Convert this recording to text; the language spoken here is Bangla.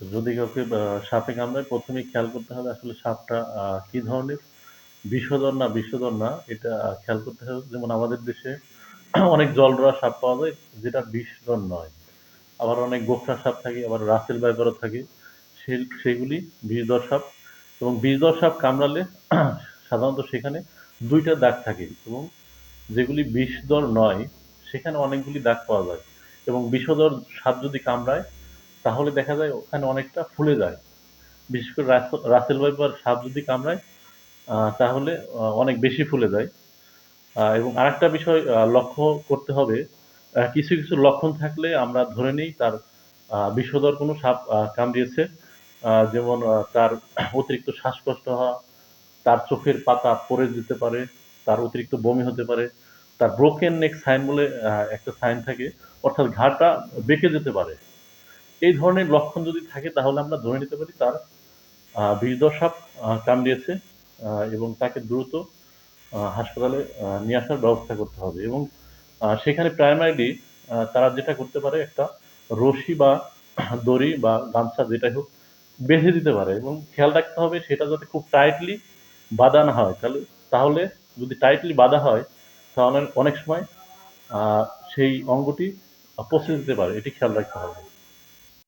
যদি কাউকে সাপে কামড়ায় প্রথমে খেয়াল করতে হবে আসলে সাপটা কি ধরনের বিষধর না বিষধর না এটা খেয়াল করতে হবে। যেমন আমাদের দেশে অনেক জলরোয়া সাপ পাওয়া যায় যেটা বিষধর নয়। আবার অনেক গোখরা সাপ থাকে, আবার রাসেল ভাইপারও থাকে। সেগুলি বিষধর সাপ এবং বিষধর সাপ কামড়ালে সাধারণত সেখানে দুইটা দাগ থাকে এবং যেগুলি বিষধর নয় সেখানে অনেকগুলি দাগ পাওয়া যায় এবং বিষধর সাপ যদি কামড়ায় তাহলে দেখা যায় ওখানে অনেকটা ফুলে যায়। বিশেষ করে রাস রাসেল ভাইপার সাপ যদি কামড়ায় তাহলে অনেক বেশি ফুলে যায়। এবং আরেকটা বিষয় লক্ষ্য করতে হবে কিছু, কিছু লক্ষণ থাকলে আমরা ধরে নেই তার বিষধর কোনো সাপ কামড়িয়েছে। যেমন তার অতিরিক্ত শ্বাসকষ্ট হওয়া, তার চোখের পাতা পড়ে যেতে পারে, তার অতিরিক্ত বমি হতে পারে, তার ব্রোকেন নেক সাইন বলে একটা সাইন থাকে অর্থাৎ ঘাড়টা বেঁকে যেতে পারে। এই ধরনের লক্ষণ যদি থাকে, তাহলে আমরা ধরে নিতে পারি তার আ কামড়িয়েছে এবং তাকে দ্রুত হাসপাতালে নিয়ে আসার ব্যবস্থা করতে হবে এবং সেখানে প্রাইমারিলি তারা যেটা করতে পারে, একটা রশি বা দড়ি বা গামছা যেটাই হোক বেঁধে দিতে পারে এবং খেয়াল রাখতে হবে, সেটা যাতে খুব টাইটলি বাঁধা না হয়। তাহলে তাহলে যদি টাইটলি বাঁধা হয়, তাহলে অনেক সময় সেই অঙ্গটি পচে যেতে পারে। এটি খেয়াল রাখতে হবে।